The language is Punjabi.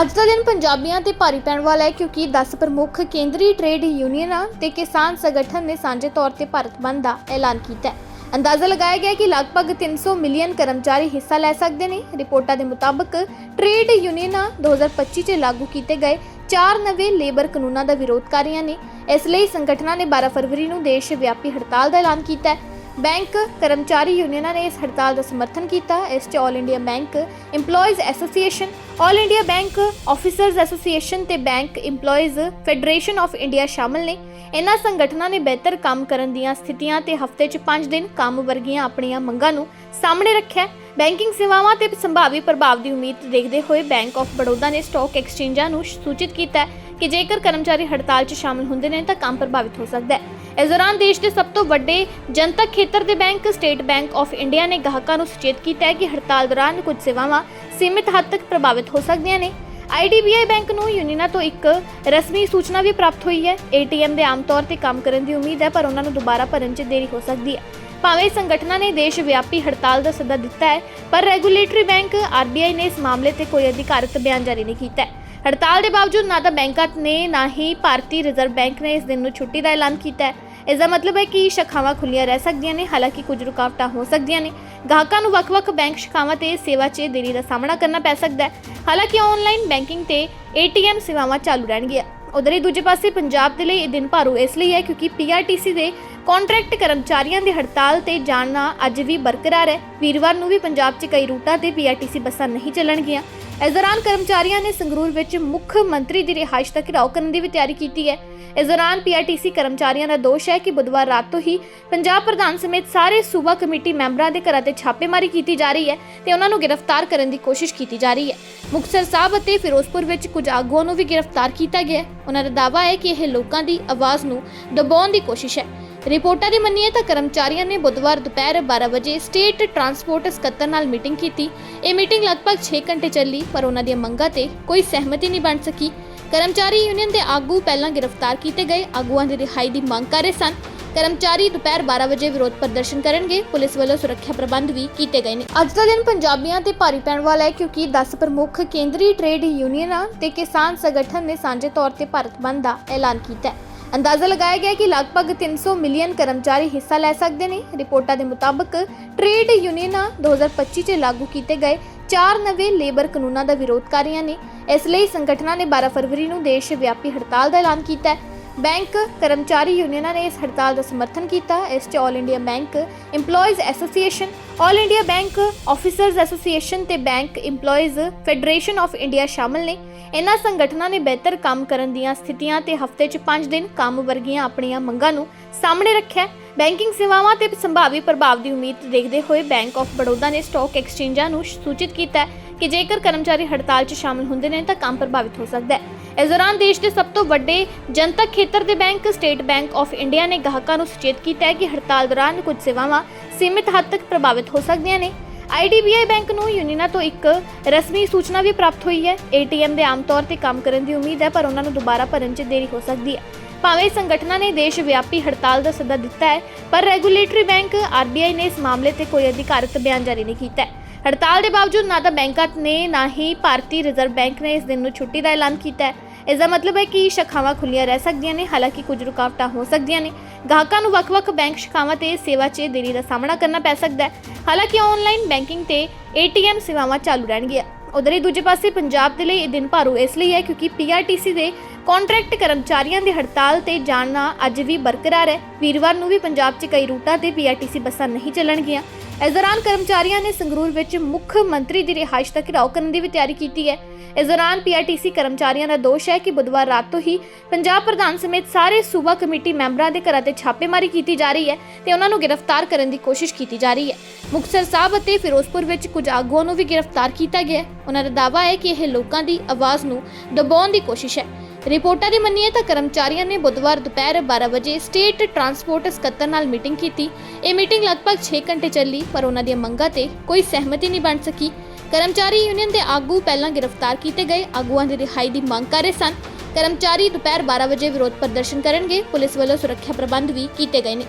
ਅੱਜ ਦਾ ਦਿਨ ਪੰਜਾਬੀਆਂ ਤੇ ਭਾਰੀ ਪੈਣ ਵਾਲਾ ਹੈ ਕਿਉਂਕਿ 10 ਪ੍ਰਮੁੱਖ ਕੇਂਦਰੀ ਟ੍ਰੇਡ ਯੂਨੀਅਨਾਂ ਤੇ ਕਿਸਾਨ ਸੰਗਠਨ ਨੇ ਸਾਂਝੇ ਤੌਰ ਤੇ ਭਾਰਤ ਬੰਦ ਦਾ ਐਲਾਨ ਕੀਤਾ ਹੈ। ਅੰਦਾਜ਼ਾ ਲਗਾਇਆ ਗਿਆ ਹੈ ਕਿ ਲਗਭਗ 300 ਮਿਲੀਅਨ ਕਰਮਚਾਰੀ ਹਿੱਸਾ ਲੈ ਸਕਦੇ ਨੇ। ਰਿਪੋਰਟਾਂ ਦੇ ਮੁਤਾਬਕ ਟ੍ਰੇਡ ਯੂਨੀਅਨਾਂ 2025 ਚ ਲਾਗੂ ਕੀਤੇ ਗਏ ਚਾਰ ਨਵੇਂ ਲੇਬਰ ਕਾਨੂੰਨਾਂ ਦਾ ਵਿਰੋਧ ਕਰ ਰਹੀਆਂ ਨੇ। ਇਸ ਲਈ ਸੰਗਠਨਾਂ ਨੇ 12 ਫਰਵਰੀ ਨੂੰ ਦੇਸ਼ ਵਿਆਪੀ ਹੜਤਾਲ ਦਾ ਐਲਾਨ ਕੀਤਾ ਹੈ। ਬੈਂਕ ਕਰਮਚਾਰੀ ਯੂਨੀਅਨਾਂ ਨੇ ਇਸ ਹੜਤਾਲ ਦਾ ਸਮਰਥਨ ਕੀਤਾ। ਇਸ 'ਚ all India bank EMPLOYEES association all India bank officers association ਤੇ bank EMPLOYEES federation of India ਸ਼ਾਮਲ ਨੇ। ਇਹਨਾਂ ਸੰਗਠਨਾਂ ਨੇ ਬਿਹਤਰ ਕੰਮ ਕਰਨ ਦੀਆਂ ਸਥਿਤੀਆਂ ਤੇ ਹਫ਼ਤੇ 'ਚ 5 ਦਿਨ ਕੰਮ ਵਰਗੀਆਂ ਆਪਣੀਆਂ ਮੰਗਾਂ ਨੂੰ ਸਾਹਮਣੇ ਰੱਖਿਆ। ਬੈਂਕਿੰਗ ਸੇਵਾਵਾਂ ਤੇ ਸੰਭਾਵੀ ਪ੍ਰਭਾਵ ਦੀ ਉਮੀਦ ਦੇਖਦੇ ਹੋਏ ਬੈਂਕ ਆਫ ਬੜੌਦਾ ਨੇ ਸਟਾਕ ਐਕਸਚੇਂਜਾਂ ਨੂੰ ਸੂਚਿਤ ਕੀਤਾ ਕਿ ਜੇਕਰ ਕਰਮਚਾਰੀ ਹੜਤਾਲ 'ਚ ਸ਼ਾਮਲ ਹੁੰਦੇ ਨੇ ਤਾਂ ਕੰਮ ਪ੍ਰਭਾਵਿਤ ਹੋ ਸਕਦਾ ਹੈ। ਇਸ ਦੌਰਾਨ ਦੇਸ਼ ਦੇ ਸਭ ਤੋਂ ਵੱਡੇ ਜਨਤਕ ਖੇਤਰ ਦੇ bank, state bank of India ਨੇ ਗਾਹਕਾਂ ਨੂੰ ਸੁਚੇਤ ਕੀਤਾ ਹੈ ਕਿ ਹੜਤਾਲ ਦੌਰਾਨ ਕੁਝ ਸੇਵਾਵਾਂ ਸੀਮਿਤ ਹੱਦ ਤੱਕ ਪ੍ਰਭਾਵਿਤ ਹੋ ਸਕਦੀਆਂ ਨੇ। IDBI ਬੈਂਕ ਨੂੰ ਯੂਨੀਅਨਾਂ ਤੋਂ ਇੱਕ ਰਸਮੀ ਸੂਚਨਾ ਵੀ ਪ੍ਰਾਪਤ ਹੋਈ ਹੈ। ATM ਦੇ ਆਮ ਤੌਰ ਤੇ ਕੰਮ ਕਰਨ ਦੀ ਉਮੀਦ ਹੈ, ਪਰ ਉਹਨਾਂ ਨੂੰ ਦੁਬਾਰਾ ਭਰਨ 'ਚ ਦੇਰੀ ਹੋ ਸਕਦੀ ਹੈ। ਭਾਵੇਂ ਸੰਗਠਨਾਂ ਨੇ ਦੇਸ਼ ਵਿਆਪੀ ਹੜਤਾਲ ਦਾ ਸੱਦਾ ਦਿੱਤਾ ਹੈ, ਪਰ ਰੈਗੂਲੇਟਰੀ ਬੈਂਕ RBI ਨੇ ਇਸ ਮਾਮਲੇ ਤੇ ਕੋਈ ਅਧਿਕਾਰਤ ਬਿਆਨ ਜਾਰੀ ਨਹੀਂ ਕੀਤਾ ਹੈ। ਹੜਤਾਲ ਦੇ ਬਾਵਜੂਦ ਨਾ ਤਾਂ ਬੈਂਕਾਂ ਨੇ, ਨਾ ਹੀ ਭਾਰਤੀ ਰਿਜ਼ਰਵ ਬੈਂਕ ਨੇ ਇਸ ਦਿਨ ਨੂੰ ਛੁੱਟੀ ਦਾ ਐਲਾਨ ਕੀਤਾ ਹੈ। ਇਸ ਦਾ ਮਤਲਬ ਹੈ ਕਿ ਸ਼ਾਖਾਵਾਂ ਖੁੱਲੀਆਂ ਰਹਿ ਸਕਦੀਆਂ ਨੇ, ਹਾਲਾਂਕਿ ਕੁਝ ਰੁਕਾਵਟਾਂ ਹੋ ਸਕਦੀਆਂ ਨੇ। ਗਾਹਕਾਂ ਨੂੰ ਵੱਖ-ਵੱਖ ਬੈਂਕ ਸ਼ਾਖਾਵਾਂ ਤੇ ਸੇਵਾ 'ਚ ਦੇਰੀ ਦਾ ਸਾਹਮਣਾ ਕਰਨਾ ਪੈ ਸਕਦਾ ਹੈ। ਹਾਲਾਂਕਿ ਆਨਲਾਈਨ ਬੈਂਕਿੰਗ ਤੇ ATM ਸੇਵਾਵਾਂ ਚਾਲੂ ਰਹਿਣਗੀਆਂ। ਉਧਰ ਹੀ ਦੂਜੇ ਪਾਸੇ ਪੰਜਾਬ ਦੇ ਲਈ ਇਹ ਦਿਨ ਭਾਰੂ ਇਸ ਲਈ ਹੈ ਕਿਉਂਕਿ PRTC ਦੇ ਕੰਟਰੈਕਟ ਕਰਮਚਾਰੀਆਂ ਦੀ ਹੜਤਾਲ ਤੇ ਜਾਣਾ ਅੱਜ ਵੀ ਬਰਕਰਾਰ ਹੈ। ਵੀਰਵਾਰ ਨੂੰ ਵੀ ਪੰਜਾਬ 'ਚ ਕਈ ਰੂਟਾਂ ਤੇ PRTC ਬੱਸਾਂ ਨਹੀਂ ਚੱਲਣਗੀਆਂ। ਇਸ ਦੌਰਾਨ ਕਰਮਚਾਰੀਆਂ ਨੇ ਸੰਗਰੂਰ ਵਿੱਚ ਮੁੱਖ ਮੰਤਰੀ ਦੀ ਰਿਹਾਇਸ਼ ਦਾ ਘਿਰਾਓ ਕਰਨ ਦੀ ਵੀ ਤਿਆਰੀ ਕੀਤੀ ਹੈ। ਇਸ ਦੌਰਾਨ ਪੀਆਰਟੀਸੀ ਕਰਮਚਾਰੀਆਂ ਦਾ ਦੋਸ਼ ਹੈ ਕਿ ਬੁੱਧਵਾਰ ਰਾਤ ਤੋਂ ਹੀ ਪੰਜਾਬ ਪ੍ਰਧਾਨ ਸਮੇਤ ਸਾਰੇ ਸੂਬਾ ਕਮੇਟੀ ਮੈਂਬਰਾਂ ਦੇ ਘਰਾਂ ਤੇ ਛਾਪੇਮਾਰੀ ਕੀਤੀ ਜਾ ਰਹੀ ਹੈ ਤੇ ਉਹਨਾਂ ਨੂੰ ਗ੍ਰਿਫਤਾਰ ਕਰਨ ਦੀ ਕੋਸ਼ਿਸ਼ ਕੀਤੀ ਜਾ ਰਹੀ ਹੈ। ਮੁਕਤਸਰ ਸਾਹਿਬ ਅਤੇ ਫਿਰੋਜ਼ਪੁਰ ਵਿੱਚ ਕੁਝ ਆਗੂਆਂ ਨੂੰ ਵੀ ਗ੍ਰਿਫਤਾਰ ਕੀਤਾ ਗਿਆ ਹੈ। ਉਹਨਾਂ ਦਾ ਦਾਅਵਾ ਹੈ ਕਿ ਇਹ ਲੋਕਾਂ ਦੀ ਆਵਾਜ਼ ਨੂੰ ਦਬਾਉਣ ਦੀ ਕੋਸ਼ਿਸ਼ ਹੈ। ਰਿਪੋਰਟਾਂ ਦੀ ਮੰਨੀਏ ਤਾਂ ਕਰਮਚਾਰੀਆਂ ਨੇ ਬੁੱਧਵਾਰ ਦੁਪਹਿਰ 12 ਵਜੇ ਸਟੇਟ ਟਰਾਂਸਪੋਰਟ ਸਕੱਤਰ ਨਾਲ ਮੀਟਿੰਗ ਕੀਤੀ। ਇਹ ਮੀਟਿੰਗ ਲਗਭਗ 6 ਘੰਟੇ ਚੱਲੀ, ਪਰ ਉਹਨਾਂ ਦੀਆਂ ਮੰਗਾਂ ਤੇ ਕੋਈ ਸਹਿਮਤੀ ਨਹੀਂ ਬਣ ਸਕੀ। ਕਰਮਚਾਰੀ ਯੂਨੀਅਨ ਦੇ ਆਗੂ ਪਹਿਲਾਂ ਗ੍ਰਿਫਤਾਰ ਕੀਤੇ ਗਏ। ਆਗੂਆਂ ਦੀ ਰਿਹਾਈ ਦੀ ਮੰਗ ਕਰ ਰਹੇ ਸਨ। ਕਰਮਚਾਰੀ ਦੁਪਹਿਰ 12 ਵਜੇ ਵਿਰੋਧ ਪ੍ਰਦਰਸ਼ਨ ਕਰਨਗੇ। ਪੁਲਿਸ ਵੱਲੋਂ ਸੁਰੱਖਿਆ ਪ੍ਰਬੰਧ ਵੀ ਕੀਤੇ ਗਏ ਨੇ। ਅੱਜ ਦਾ ਦਿਨ ਪੰਜਾਬੀਆਂ ਤੇ ਭਾਰੀ ਪੈਣ ਵਾਲਾ ਹੈ, ਕਿਉਂਕਿ 10 ਪ੍ਰਮੁੱਖ ਕੇਂਦਰੀ ਟ੍ਰੇਡ ਯੂਨੀਅਨਾਂ ਤੇ ਕਿਸਾਨ ਸੰਗਠਨ ਨੇ ਸਾਂਝੇ ਤੌਰ ਤੇ ਭਾਰਤ ਬੰਦ ਦਾ ਐਲਾਨ ਕੀਤਾ ਹੈ। ਅੰਦਾਜ਼ਾ ਲਗਾਇਆ ਗਿਆ ਕਿ ਲਗਭਗ 300 ਮਿਲੀਅਨ ਕਰਮਚਾਰੀ ਹਿੱਸਾ ਲੈ ਸਕਦੇ ਨੇ। ਰਿਪੋਰਟਾਂ ਦੇ ਮੁਤਾਬਕ ਟ੍ਰੇਡ ਯੂਨੀਅਨਾਂ 2025 ਚ ਲਾਗੂ ਕੀਤੇ ਗਏ ਚਾਰ ਨਵੇਂ ਲੇਬਰ ਕਾਨੂੰਨਾਂ ਦਾ ਵਿਰੋਧ ਕਰ ਰਹੀਆਂ ਨੇ। ਇਸ ਲਈ ਸੰਗਠਨਾਂ ਨੇ 12 ਫਰਵਰੀ ਨੂੰ ਦੇਸ਼ ਵਿਆਪੀ ਹੜਤਾਲ ਦਾ ਐਲਾਨ ਕੀਤਾ ਹੈ। ਬੈਂਕ ਕਰਮਚਾਰੀ ਯੂਨੀਅਨਾਂ ਨੇ ਇਸ ਹੜਤਾਲ ਦਾ ਸਮਰਥਨ ਕੀਤਾ। ਇਸ 'ਚ all India bank EMPLOYEES association all India bank officers association ਤੇ bank EMPLOYEES federation of India ਸ਼ਾਮਲ ਨੇ। ਇਹਨਾਂ ਸੰਗਠਨਾਂ ਨੇ ਬਿਹਤਰ ਕੰਮ ਕਰਨ ਦੀਆਂ ਸਥਿਤੀਆਂ ਤੇ ਹਫ਼ਤੇ 'ਚ 5 ਦਿਨ ਕੰਮ ਵਰਗੀਆਂ ਆਪਣੀਆਂ ਮੰਗਾਂ ਨੂੰ ਸਾਹਮਣੇ ਰੱਖਿਆ। ਬੈਂਕਿੰਗ ਸੇਵਾਵਾਂ ਤੇ ਸੰਭਾਵੀ ਪ੍ਰਭਾਵ ਦੀ ਉਮੀਦ ਦੇਖਦੇ ਹੋਏ ਬੈਂਕ ਆਫ ਬੜੌਦਾ ਨੇ ਸਟਾਕ ਐਕਸਚੇਂਜਾਂ ਨੂੰ ਸੂਚਿਤ ਕੀਤਾ ਕਿ ਜੇਕਰ ਕਰਮਚਾਰੀ ਹੜਤਾਲ 'ਚ ਸ਼ਾਮਲ ਹੁੰਦੇ ਨੇ ਤਾਂ ਕੰਮ ਪ੍ਰਭਾਵਿਤ ਹੋ ਸਕਦਾ ਹੈ। ਇਸ ਦੌਰਾਨ ਦੇਸ਼ ਦੇ ਸਭ ਤੋਂ ਵੱਡੇ ਜਨਤਕ ਖੇਤਰ ਦੇ bank, state bank of India ਨੇ ਗਾਹਕਾਂ ਨੂੰ ਸੁਚੇਤ ਕੀਤਾ ਹੈ ਕਿ ਹੜਤਾਲ ਦੌਰਾਨ ਕੁਝ ਸੇਵਾਵਾਂ ਸੀਮਿਤ ਹੱਦ ਤੱਕ ਪ੍ਰਭਾਵਿਤ ਹੋ ਸਕਦੀਆਂ ਨੇ। IDBI ਬੈਂਕ ਨੂੰ ਯੂਨੀਅਨਾਂ ਤੋਂ ਇੱਕ ਰਸਮੀ ਸੂਚਨਾ ਵੀ ਪ੍ਰਾਪਤ ਹੋਈ ਹੈ। ATM ਦੇ ਆਮ ਤੌਰ ਤੇ ਕੰਮ ਕਰਨ ਦੀ ਉਮੀਦ ਹੈ, ਪਰ ਉਹਨਾਂ ਨੂੰ ਦੁਬਾਰਾ ਭਰਨ 'ਚ ਦੇਰੀ ਹੋ ਸਕਦੀ ਹੈ। ਭਾਵੇਂ ਸੰਗਠਨਾਂ ਨੇ ਦੇਸ਼ ਵਿਆਪੀ ਹੜਤਾਲ ਦਾ ਸੱਦਾ ਦਿੱਤਾ ਹੈ, ਪਰ ਰੈਗੂਲੇਟਰੀ ਬੈਂਕ RBI ਨੇ ਇਸ ਮਾਮਲੇ ਤੇ ਕੋਈ ਅਧਿਕਾਰਤ ਬਿਆਨ ਜਾਰੀ ਨਹੀਂ ਕੀਤਾ ਹੈ। ਹੜਤਾਲ ਦੇ ਬਾਵਜੂਦ ਨਾ ਤਾਂ ਬੈਂਕਾਂ ਨੇ, ਨਾ ਹੀ ਭਾਰਤੀ ਰਿਜ਼ਰਵ ਬੈਂਕ ਨੇ ਇਸ ਦਿਨ ਨੂੰ ਛੁੱਟੀ ਦਾ ਐਲਾਨ ਕੀਤਾ ਹੈ। ਇਸ ਦਾ ਮਤਲਬ ਹੈ ਕਿ ਸ਼ਾਖਾਵਾਂ ਖੁੱਲੀਆਂ ਰਹਿ ਸਕਦੀਆਂ ਨੇ, ਹਾਲਾਂਕਿ ਕੁਝ ਰੁਕਾਵਟਾਂ ਹੋ ਸਕਦੀਆਂ ਨੇ। ਗਾਹਕਾਂ ਨੂੰ ਵੱਖ-ਵੱਖ ਬੈਂਕ ਸ਼ਾਖਾਵਾਂ ਤੇ ਸੇਵਾ 'ਚ ਦੇਰੀ ਦਾ ਸਾਹਮਣਾ ਕਰਨਾ ਪੈ ਸਕਦਾ ਹੈ। ਹਾਲਾਂਕਿ ਆਨਲਾਈਨ ਬੈਂਕਿੰਗ ਤੇ ATM ਸੇਵਾਵਾਂ ਚਾਲੂ ਰਹਿਣਗੀਆਂ। ਉਧਰ ਹੀ ਦੂਜੇ ਪਾਸੇ ਪੰਜਾਬ ਦੇ ਲਈ ਇਹ ਦਿਨ ਭਾਰੂ ਇਸ ਲਈ ਹੈ ਕਿਉਂਕਿ PRTC ਦੇ ਕੰਟਰੈਕਟ ਕਰਮਚਾਰੀਆਂ ਦੀ ਹੜਤਾਲ ਤੇ ਜਾਣਾ ਅੱਜ ਵੀ ਬਰਕਰਾਰ ਹੈ। ਵੀਰਵਾਰ ਨੂੰ ਵੀ ਪੰਜਾਬ 'ਚ ਕਈ ਰੂਟਾਂ ਤੇ PRTC ਬੱਸਾਂ ਨਹੀਂ ਚੱਲਣਗੀਆਂ। ਇਸ ਦੌਰਾਨ ਕਰਮਚਾਰੀਆਂ ਨੇ ਸੰਗਰੂਰ ਵਿੱਚ ਮੁੱਖ ਮੰਤਰੀ ਦੀ ਰਿਹਾਇਸ਼ ਦਾ ਘਿਰਾਓ ਕਰਨ ਦੀ ਵੀ ਤਿਆਰੀ ਕੀਤੀ ਹੈ। ਇਸ ਦੌਰਾਨ ਪੀਆਰਟੀਸੀ ਕਰਮਚਾਰੀਆਂ ਦਾ ਦੋਸ਼ ਹੈ ਕਿ ਬੁੱਧਵਾਰ ਰਾਤ ਤੋਂ ਹੀ ਪੰਜਾਬ ਪ੍ਰਧਾਨ ਸਮੇਤ ਸਾਰੇ ਸੂਬਾ ਕਮੇਟੀ ਮੈਂਬਰਾਂ ਦੇ ਘਰਾਂ ਤੇ ਛਾਪੇਮਾਰੀ ਕੀਤੀ ਜਾ ਰਹੀ ਹੈ ਤੇ ਉਹਨਾਂ ਨੂੰ ਗ੍ਰਿਫਤਾਰ ਕਰਨ ਦੀ ਕੋਸ਼ਿਸ਼ ਕੀਤੀ ਜਾ ਰਹੀ ਹੈ। ਮੁਕਤਸਰ ਸਾਹਿਬ ਅਤੇ ਫਿਰੋਜ਼ਪੁਰ ਵਿੱਚ ਕੁਝ ਆਗੂਆਂ ਨੂੰ ਵੀ ਗ੍ਰਿਫਤਾਰ ਕੀਤਾ ਗਿਆ ਹੈ। ਉਹਨਾਂ ਦਾ ਦਾਅਵਾ ਹੈ ਕਿ ਇਹ ਲੋਕਾਂ ਦੀ ਆਵਾਜ਼ ਨੂੰ ਦਬਾਉਣ ਦੀ ਕੋਸ਼ਿਸ਼ ਹੈ। ਰਿਪੋਰਟਾਂ ਦੀ ਮੰਨੀਏ ਤਾਂ ਕਰਮਚਾਰੀਆਂ ਨੇ ਬੁੱਧਵਾਰ ਦੁਪਹਿਰ 12 ਵਜੇ ਸਟੇਟ ਟਰਾਂਸਪੋਰਟ ਸਕੱਤਰ ਨਾਲ ਮੀਟਿੰਗ ਕੀਤੀ। ਇਹ ਮੀਟਿੰਗ ਲਗਭਗ 6 ਘੰਟੇ ਚੱਲੀ, ਪਰ ਉਹਨਾਂ ਦੀਆਂ ਮੰਗਾਂ ਤੇ ਕੋਈ ਸਹਿਮਤੀ ਨਹੀਂ ਬਣ ਸਕੀ। ਕਰਮਚਾਰੀ ਯੂਨੀਅਨ ਦੇ ਆਗੂ ਪਹਿਲਾਂ ਗ੍ਰਿਫਤਾਰ ਕੀਤੇ ਗਏ। ਆਗੂਆਂ ਦੀ ਰਿਹਾਈ ਦੀ ਮੰਗ ਕਰ ਰਹੇ ਸਨ। ਕਰਮਚਾਰੀ ਦੁਪਹਿਰ 12 ਵਜੇ ਵਿਰੋਧ ਪ੍ਰਦਰਸ਼ਨ ਕਰਨਗੇ। ਪੁਲਿਸ ਵੱਲੋਂ ਸੁਰੱਖਿਆ ਪ੍ਰਬੰਧ ਵੀ ਕੀਤੇ ਗਏ ਨੇ।